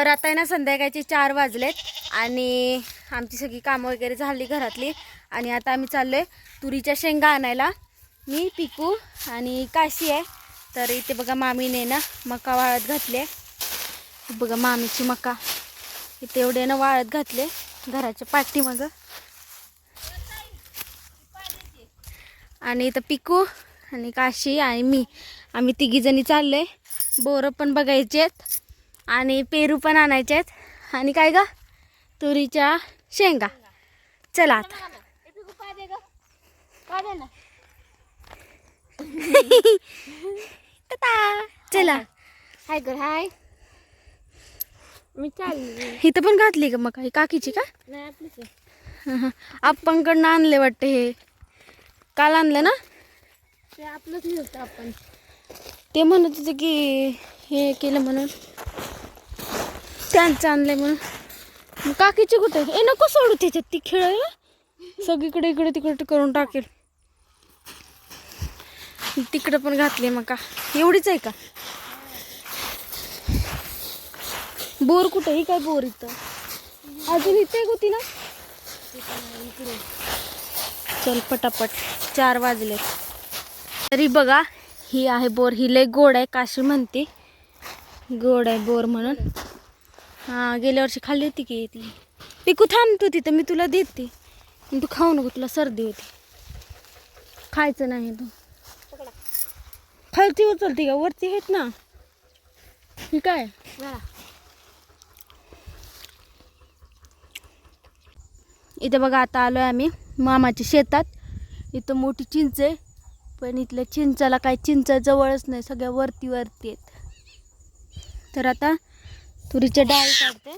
तर आता आहे ना संध्याकाळचे चार वाजलेत आणि आमची सगळी कामं वगैरे झाली घरातली. आणि आता आम्ही चाललोय तुरीच्या शेंगा आणायला. मी पिकू आणि काशी आहे. तर इथे बघा मामीने ना मका वाळत घातले. बघा मामीची मका. इथे एवढे ना वाळत घातले घराच्या पाठीमागं. आणि इथं पिकू आणि काशी आणि मी. आम्ही तिघीजणी आहे बोरं पण बघायचे आहेत आणि पेरू पण आणायचे आहेत. आणि काय ग? तुरीच्या शेंगा. चला आता. चला. हाय कर हाय मी चालली. इथं पण घातली का मग ही काकीची का? नाही आपलीच आहे. आपणकडनं आणले वाटते हे. काल आणलं ना? ते आपलंच नव्हतं आपण. ते म्हणत होते की हे केलं म्हणून. त्यांचं आणलंय म्हणून. मग काकीची कुठे ए नको सोडू त्याच्यात ती खेळ सगळीकडे इकडे तिकडे करून टाकेल. तिकडं पण घातली मग का एवढीच आहे का? बोर कुठे ही काय बोर इथं? अजून इथे होती ना? चल पटापट. चार वाजले तरी बघा ही आहे बोर. ही लय गोड आहे काशी म्हणते. गोड आहे बोर म्हणून. हां गेल्या वर्षी खाल्ली होती की ती? पिकू थांब तू तिथं मी तुला देते. तू खाऊ नको तुला सर्दी होती. खायचं नाही तू. खालती उचलती का? वरती आहेत ना. ही काय? इथे बघा आता आलो आहे आम्ही मामाच्या शेतात. इथं मोठी चिंच आहे पण इथल्या चिंचाला काय चिंचा जवळच नाही सगळ्या वरती वरती आहेत. तर आता तुरीच्या डाळी काढते.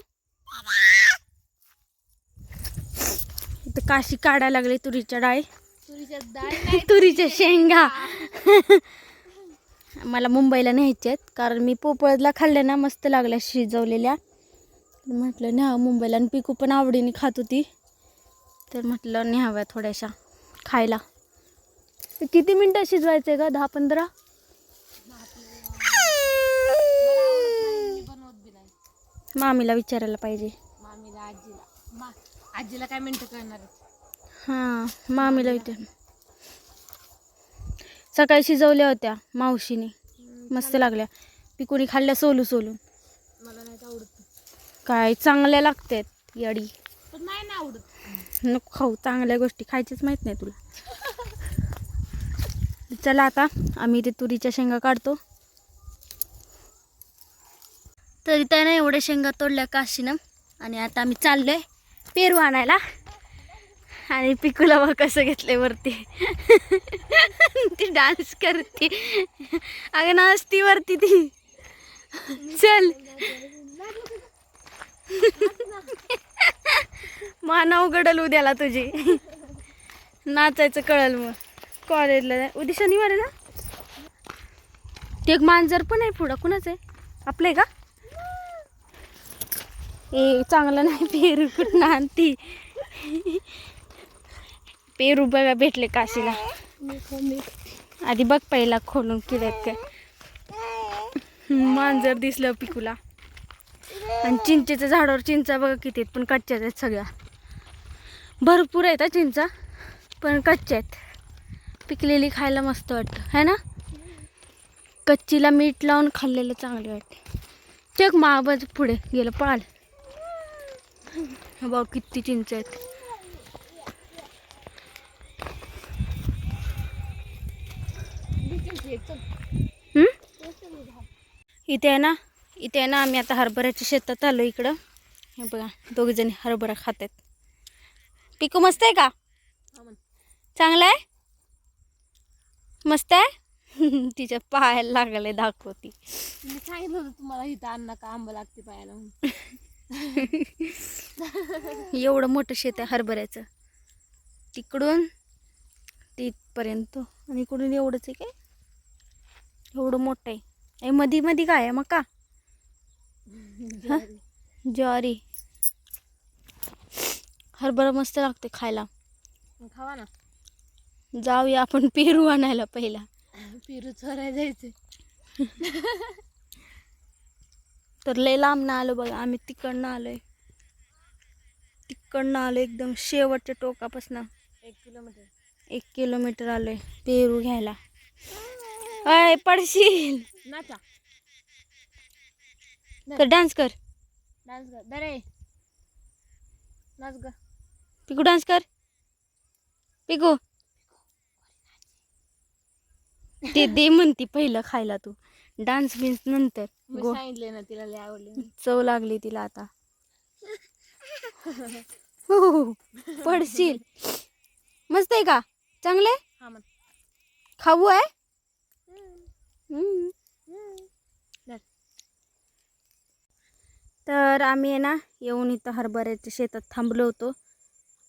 इथं काशी काढायला लागली तुरीच्या डाळी. तुरीच्या डाळ तुरीच्या शेंगा. मला मुंबईला न्यायच्या आहेत कारण मी पोपळला खाल्ल्या ना मस्त लागल्या शिजवलेल्या. म्हटलं न्या मुंबईला आणि पिकू पण आवडीने खात होती. तर म्हटलं न्याव्या थोड्याशा खायला. किती मिनटं शिजवायचं आहे का दहा पंधरा? मामीला विचारायला पाहिजे. मामीला आजीला. मा आजीला काय मिनटं करणार? हां मामीला विचार. सकाळी शिजवल्या होत्या मावशीने. मस्त लागल्या. पिकुनी खाल्ल्या सोलू सोलून. मला नाही आवडत. काय चांगल्या लागतात यडी. पण नाही ना आवडत. नको खाऊ चांगल्या गोष्टी खायचीच माहीत नाही तुला. चला आता आम्ही इथे तुरीच्या शेंगा काढतो. तरी त्यानं एवढ्या शेंगा तोडल्या काशीनं. आणि आता आम्ही चाललोय पेरू आणायला. आणि पिकूला मग कसं घेतलंय वरती. ती डान्स करते. अगं नाचती वरती ती. चल. मानव गडल उद्याला तुझी. नाचायचं कळल मग. कॉलेजला जाय- उद्या शनिवार आहे ना? ते एक मांजर पण आहे पुढं. कुणाच आहे? आपलं आहे का? ए चांगलं नाही पेरू कुठं आणती? पेरू बघा भेटले काशीला. आधी बघ पहिला खोलून किड्यात काय. मांजर दिसलं पिकूला. आणि चिंचेच्या झाडावर चिंचा बघा किती आहेत पण कच्च्याच आहेत सगळ्या. भरपूर आहेत हा चिंचा पण कच्च्या आहेत. पिकलेली खायला मस्त वाटतं है ना? कच्चीला मीठ लावून खाल्लेलं चांगले वाटते. चक एक महाबाज पुढे गेलं पळाल बघ किती चिंच आहेत? इथे आहे ना इथे आहे ना आम्ही आता हरभऱ्याच्या शेतात आलो इकडं. हे बघा दोघी जणी हरभरा खात आहेत. पिकू मस्त आहे का? चांगलं आहे? मस्त आहे? तिच्या पायाला लागले दाखवती. सांगितलं होतं तुम्हाला इथं अन्न का आंबा लागते पायाला एवढं मोठं शेत आहे हरभऱ्याचं. तिकडून तिथपर्यंत. आणि इकडून एवढंच आहे काय? एवढं मोठं आहे. ए मधी मधी काय आहे मका. ज्वारी. हरभरा मस्त लागते खायला. मग खावा ना. जाऊया आपण पेरू आणायला पहिला. पेरू चोराय जायचं तर लय लांब ना आलो बघा आम्ही तिकडनं आलोय. तिकडनं आलो एकदम शेवटच्या टोकापासून. एक किलोमीटर. एक किलोमीटर आलोय पेरू घ्यायला. अय पडशील. नाचा. तर डान्स कर. डान्स कर. दरे नाच ग पिकू डान्स कर. पिकू. ते दे म्हणती पहिलं खायला तू. डान्स बिन्स नंतर. मी गो. सांगितले ना तिला लय आवडले चव लागली तिला आता. हो, पडशील. मस्त आहे का? चांगलं हा मग. खाऊ आहे? हम्म. तर आम्ही आहे ना येऊन इथं हरभऱ्याच्या शेतात थांबलो होतो.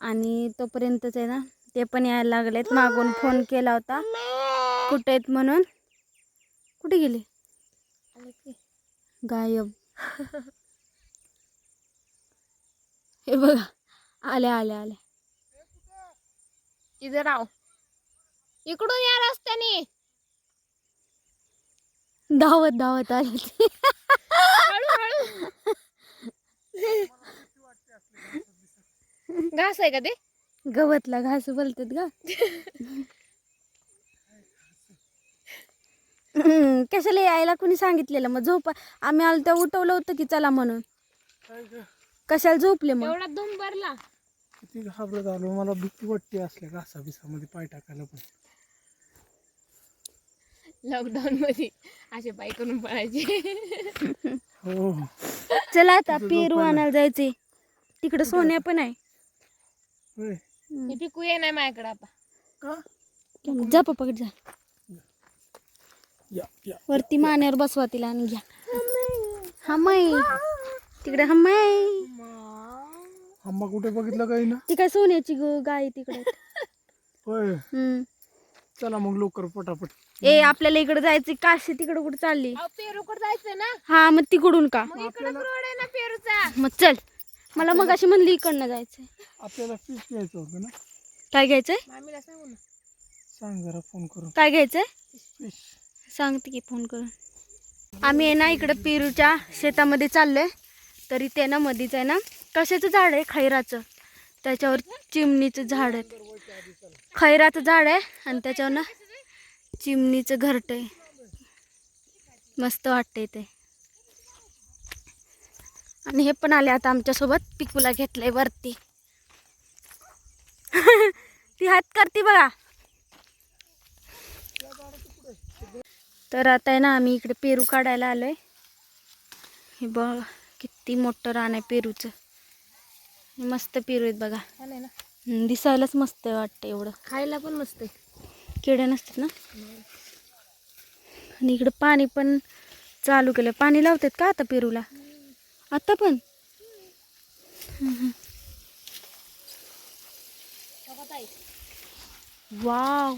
आणि तोपर्यंतच आहे ना ते पण यायला लागलेत. मागून फोन केला होता. कुठे आहेत म्हणून? कुठे गेले. गायब. हे बघा. आल्या आल्या आल्या. इथं राव. इकडून या रस्त्याने. धावत धावत आले ते. घास आहे का ते? गवतला घास बोलतात का हम्म, कशाला यायला कुणी सांगितलेलं? मग झोप आम्ही आलो तेव्हा उठवलं होतं की चला म्हणून. कशाला झोपले मग? एवढा धूम भरला. किती घाबरत आलो. मला भीती वाटते असल्या घासा बिसामध्ये पाय टाकायला पण. लॉकडाऊन मध्ये असे बाई करून पळायचे. हो. चला आता पेरू. आणायला जायचे तिकडं सोन्या पण आहे. होय. हे पिकू ये नाही माझ्याकडे आता. का? जा पकड जा. या या वरती मानेवर बसवा तिला आणि घ्या. हमाई तिकडे हमाई आम्हा कुठे बघितलं काही ना? ती काय सोन्याची गो गाय तिकडे. होय. हम्म. चला मग लवकर पटापट. ए आपल्याला इकडे जायचं काशी तिकडे कुठे चालली? पेरूकडे जायचं ना? हा मग तिकडून का? मग इकडं रोड आहे ना पेरूचा. मग चल. मला मग अशी म्हणली इकडनं जायचंय. आपल्याला फिश घ्यायचं होतं ना? काय घ्यायचंय? मामीला सांगू ना. सांग जरा फोन करून. काय घ्यायचंय? फिश सांगते की फोन करून. आम्ही आहे ना इकडं पेरूच्या शेतामध्ये चाललोय. तरी ते ना मधीच आहे ना कशाचं झाड आहे? खैराचं. त्याच्यावर चिमणीचं झाड आहे. खैराचं झाड आहे आणि त्याच्यावर ना चिमणीचं घरट आहे. मस्त वाटतंय ते. आणि हे पण आले आता आमच्यासोबत. पिकूला घेतलंय वरती. ती हात करते बघा. तर आता आहे ना आम्ही इकडे पेरू काढायला आलोय. हे बघ किती मोठं रान आहे पेरूचं. मस्त पेरू आहेत बघा. आहे ना? दिसायलाच मस्त वाटतं एवढं. खायला पण मस्त आहे. किडे नसतात ना? आणि इकडं पाणी पण चालू केलं पाणी लावतात का आता पेरूला? आता पण. वाव.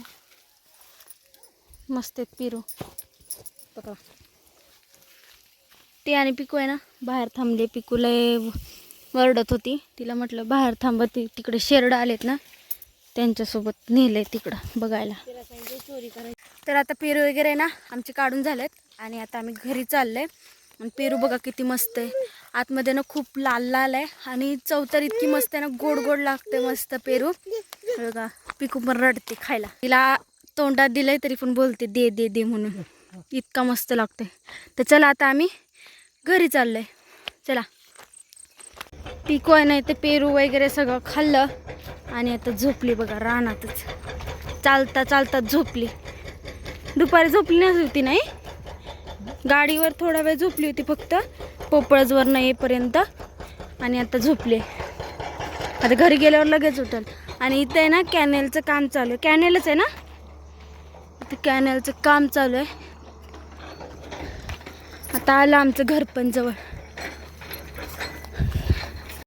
मस्त आहेत पेरू. पकड़ा. ते आणि पिकू आहे ना बाहेर थांबले. पिकू लय वरडत होती. तिला म्हटलं बाहेर थांबत ती तिकडे शेरड आलेत ना त्यांच्यासोबत नेले तिकडं बघायला. चोरी करायची. तर आता पेरू वगैरे ना आमचे काढून झालेत. आणि आता आम्ही घरी चाललोय. आणि पेरू बघा किती मस्त आहे. आतमध्ये ना खूप लाल लाल आहे. आणि चवतर इतकी मस्त आहे ना गोड गोड लागते मस्त पेरू. बघा पिकू पण रडते खायला. तिला तोंडात दिलंय तरी पण बोलते दे दे दे म्हणून. इतका मस्त लागतोय. तर चला आता आम्ही घरी चाललंय. चला. पिको आहे नाही ते पेरू वगैरे सगळं खाल्लं आणि आता झोपली बघा रानातच. चालता चालता झोपली. दुपारी झोपली नव्हती नाही? गाडीवर थोडा वेळ झोपली होती फक्त. पोपळजवर न येईपर्यंत. आणि आता झोपले. आता घरी गेल्यावर लगेच उठल. आणि इथं आहे ना कॅनेलचं काम चालू आहे. कॅनेलच आहे ना? इथं कॅनेलचं काम चालू आहे. आता आलं आमचं घर पण जवळ.